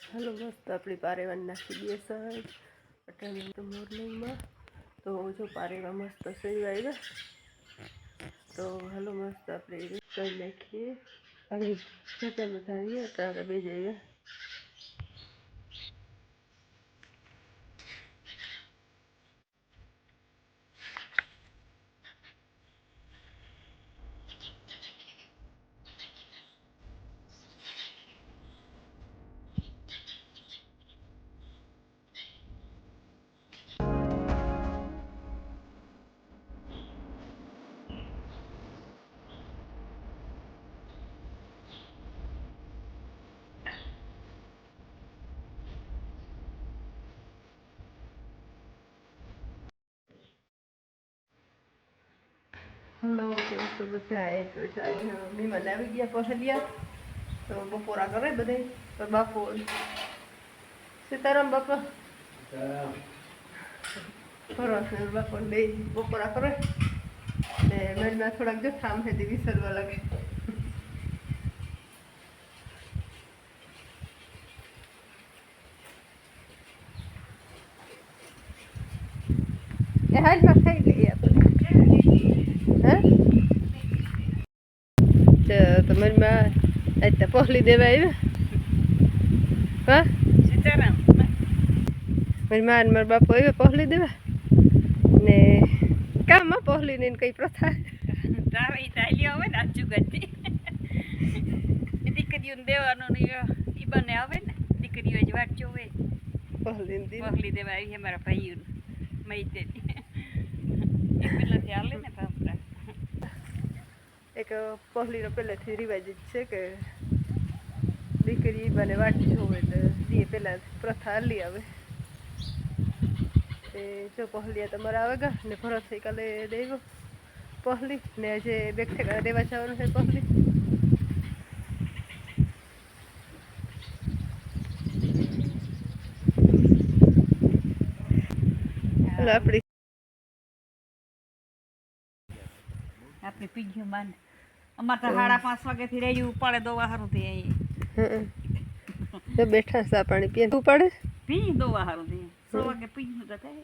હાલો મસ્ત આપણી પારેવાન નાખી દઈએ સાહેબ અટાણી તો મોર્નિંગમાં તો જો પારેવા મસ્ત સેવા ગયા. તો હાલો મસ્ત આપણે કરી નાખીએ. આવી જતા આવીએ અટાણે બે જઈએ. હલો કેમ છો બધા? તો મહેમાન આવી ગયા પહોંચ્યા તો બપોરા કરે બધે તો બાપુ સીતારામ બાપા. ફરવા છે બે બપોરા કરે ને મેળમાં થોડાક જો ઠામ છે તે વિસરવા લાગે. એ હાલમાં ખાઈ લઈએ આપણે હે તો તમારી માં આજ તો પહોલી દેવા આવ્યા હા સીતારામ મારી માં મારા બાપુ આવ્યા પહોલી દેવા ને કામ પહોલી ને કઈ પ્રથા તારે તાલ્યો આવે ને આજુ ગતિ દીકરીઓને દેવાનું ઈ બને આવે ને દીકરીઓ જ વાટ જોવે પહોલી દેવા આવી અમારા ભાઈઓને મૈતે એ પેલાથી હાલે ને ભાવતા એક પહોલીનો પહેલેથી રિવાજ જ છે કે દીકરી બને વાટ જોવે તો દીએ પહેલા પ્રથા હાલી આવે. તે જો પહોલિયા તમારા આવે ગા? ને ભરત કાલે દેવો. પહોલી ને આજે બે ઠેકાણા દેવા જવાનું છે પહોલી. એટલે આપણી આપણે માને અમારે તો સાડા પાંચ વાગ્યાથી રહી પડે દોવા સારું થઈ અહીં હં. તો બેઠા સા પાણી પીએ તું પડે? પી દોવા સારું દે સો વાગે પીજ્યું તો થાય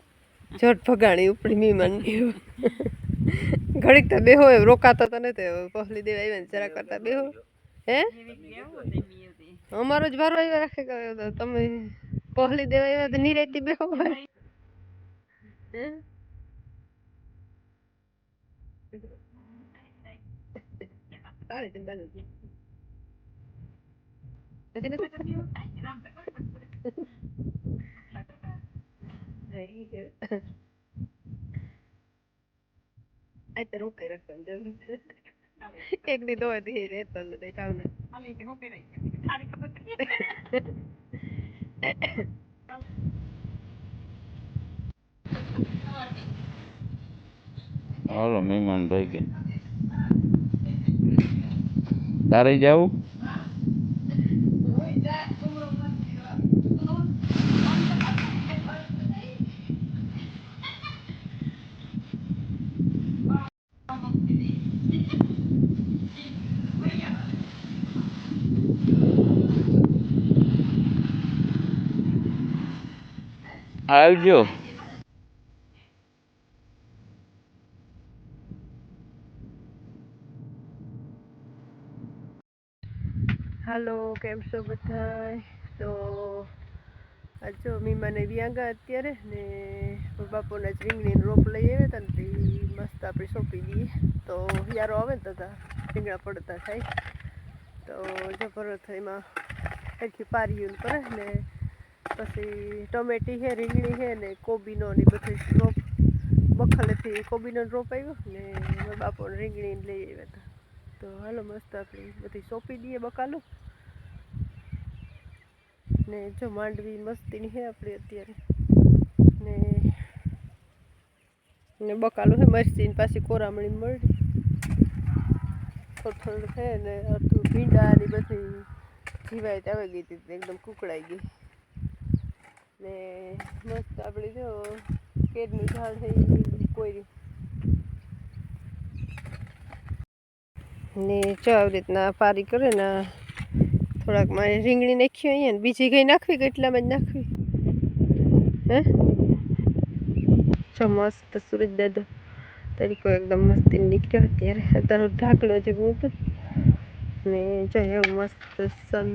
જોટ ભગાણી ઉપડી મીમાન ઘડીક તો બેહો એમ રોકાતા તો નથી પહલી દેવા આવ્યા ને જરા કરતા બેહો. હે. અમારો જ ભારો આવ્યા રાખે તમે પહલી દેવા આવ્યા તો નિરેતી બેહો હે? તાળી ચિંતા નથી નથી નથી નહીં કે આ તો રોકાઈ રાખવાનું જરૂર છે એક દી દી નથી ચાવને આલી કે હોતી રહી. તારી ખબર? હાલો, મહેમાન ભાઈ કે તારે જાવું આવજો. હાલો, કેમ છો બધા તો જો મીમાને વ્યાંગા અત્યારે ને બાપુના જ રીંગણીનો રોપ લઈ આવ્યા હતા ને મસ્ત આપણે સોંપી દઈએ. તો યારો આવે ને તો તા રીંગણા પડતા થાય. તો જબરો એમાં સરખી પારીયું કરે ને પછી ટમેટી છે, રીંગણી છે ને કોબીનો ને બધું રોપ બખલેથી કોબીનો રોપ આવ્યો ને બાપુને રીંગણી લઈ આવ્યા હતા. તો હાલો મસ્ત આપણે બધી સોંપી દઈએ બકાલો. ને જો માંડવી મસ્તીની છે આપણી અત્યારે. ને ને બકાલું છે મરચી પાછી કોરામણી મળી. થોડું થોડું છે ને અડધું ભીંડા ની બધી જીવાય આવી ગઈ હતી, એકદમ કુકડાઈ ગઈ. ને મસ્ત આપણે જો કેદનું ઝાડ થઈ કોર્યું ને જો આવી રીતના પારી કરે ને, થોડાક મારે રીંગણી નાખી અહીંયા ને, બીજી કંઈ નાખવી કેટલામાં જ નાખવી? હે? જો મસ્ત સુરજ દાદો તરીકો એકદમ મસ્તી નીકળ્યો અત્યારે. અત્યારનો ઢાકલો છે ઉપર ને જો એવું મસ્ત સન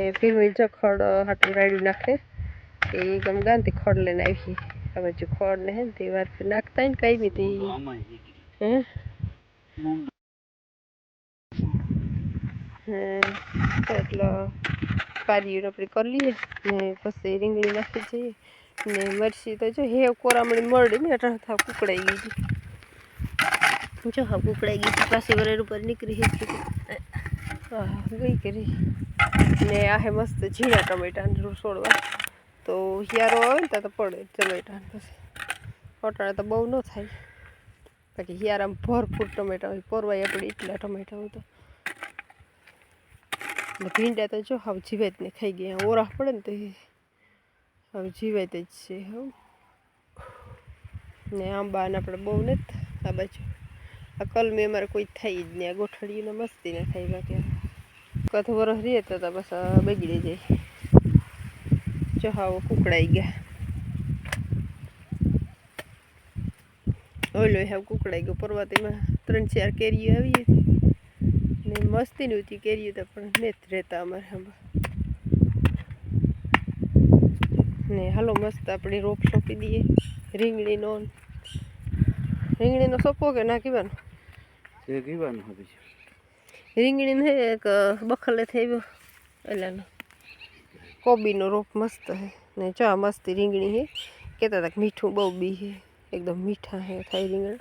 એ ફિર વહી જો ખડ હાટું રાડ્યું નાખે એ ગમ ગાંધી ખડ લઈને આવી. હવે જો ખડ ને હે ને તે વાર ફિર નાખતા ને કઈ બી તે. હે? એટલે પારી આપણે કરી લઈએ ને પછી રીંગણી નાખી જઈએ. ને મરસી તો જો હે કોરામણી મળી ને એટલે થાવ કુકડાઈ ગઈ હતી જો હા કુકડાઈ ગઈ હતી પાછી વરેર ઉપર નીકળી હતી ગઈ કરી. ને આ હે મસ્ત ઝીણા ટમેટાને રસોડવા તો હિયારો આવે ને ત્યાં તો પડે ટમેટાને પછી. અટાણે તો બહુ ન થાય. બાકી હિયારામાં ભરપૂર ટમેટા હોય પરવાય આપણે એટલા ટમેટા હોય તો. ને ભીંડા તો જો હવે જ ને ખાઈ ગયા. ઓરા પડે ને તો હવે જીવાય જ છે હવ ને આંબા ને આપણે બહુ નથી. આ બાજુ આ કલમી અમારે કોઈ થઈ જ નહીં. આ ગોઠડીને મસ્તી ના થાય બાકી. કથ વરસ રહીએ તો તો બસ બગડી જાય. ચહાવો હાવ કુકડાઈ ગયા. ઓલો હાવ કુકડાઈ ગયો. પર્વતીમાં ત્રણ ચાર કેરીઓ આવી હતી. ને મસ્તી નહોતી કેરીઓ તો, પણ નથી રહેતા અમારે ને હાલો મસ્ત આપણે રોપ સોંપી દઈએ. રીંગણીનો રીંગણીનો સોંપો કે ના કહેવાનો તે કહેવાનું હવે રીંગણીને હે એક બખલે થયો એટલે કોબીનો રોપ મસ્ત હે. ને ચા મસ્તી રીંગણી હે. કહેતા હતા કે મીઠું બહુ બી હે. એકદમ મીઠા હે થાય રીંગણ.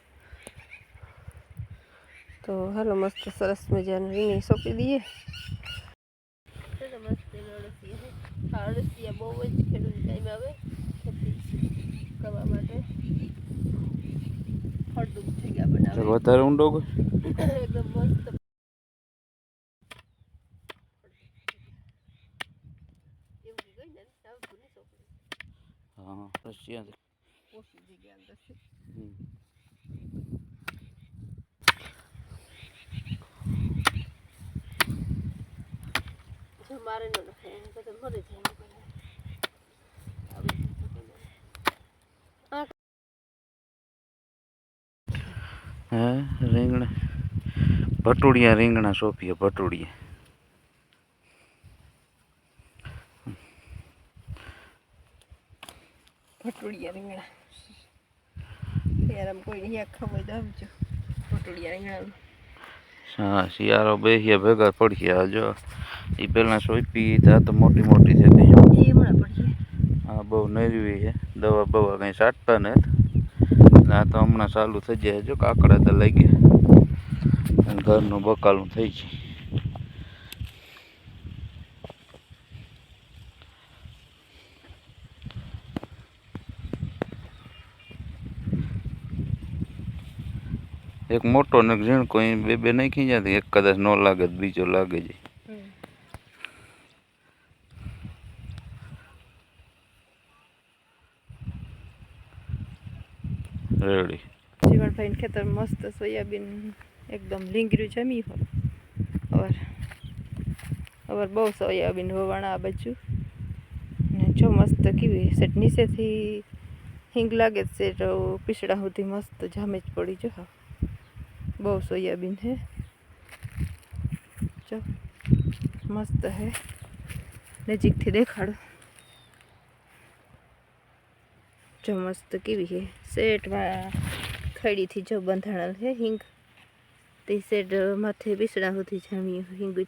તો હાલો મસ્ત સરસ મજાનું રીંગણી સોંપી દઈએ. અળસિયા બહુ જ ખેડૂત ટાઈમ આવે. ખેતી કરવા માટે ફળદુક જગ્યા બનાવે. વધારે ઊંડો એકદમ મસ્ત એવું કઈ ગઈ ને આવતું નહીં છોકરી હા રશિયા ઓછી જગ્યા અંદર છે જો મારે મરી જાય હે રીંગણા ભટુડિયા રીંગણા સોંપીએ ભટુડિયા ભટુડિયા રીંગણા. આમ કોઈ અહીંયા ખબર તો આપજો ભટુડિયા રીંગણાનું. હા શિયાળો બેસીએ ભેગા પડીએ આ જો એ પહેલાં સોંપી ત્યાં તો મોટી મોટી હમણાં પડીએ. આ બહુ નરવી છે દવા બવા કંઈ સાટતા નથી. આ તો હમણાં ચાલુ થઈ જાય જો કાકડા તો લઈ ગયા ઘરનું બકાલું થઈ જાય. એક મોટો ને ઝીણકો, એ બે બે નહીં જાય એક કદાચ ન લાગે બીજો લાગે જાય રેડી. જીવણભાઈ ખેતર મસ્ત સોયાબીન એકદમ લીંગર્યું જમી હોય અવાર અવાર બહુ સોયાબીન વવાણા આ બાજુ. ને જો મસ્ત કેવી સેટ નીચેથી હિંગ લાગે છે પીસડા સુધી મસ્ત જામે જ પડી જો હા. બહુ સોયાબીન હે જો મસ્ત હે. નજીકથી દેખાડો. જો મસ્ત કેવી હે. સેટમાં ખડીથી જો બંધાણલ હે હિંગ. તે સેટ માથે પીસડા સુધી જામી હિંગ જ.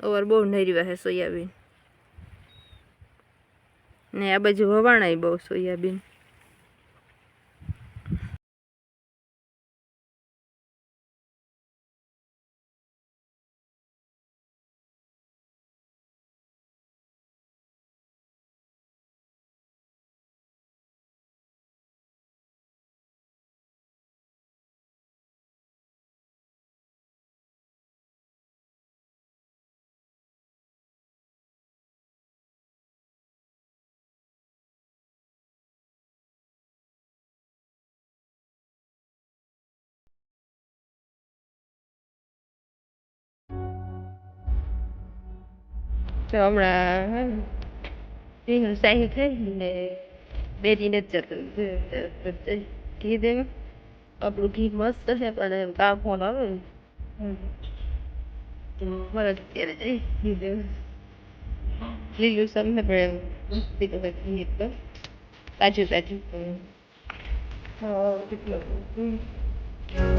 અવાર બહુ નરીવા હે સોયાબીન. ને આ બાજુ વવાણાય બહુ સોયાબીન. તો હમણાં હે ને, રીંગણ સાહી થઈ ને બેટી નથી જતું ઘી દેવું આપણું ઘી મસ્ત છે પણ એમ કામ ફોન આવે ને હમ. તો મારે અત્યારે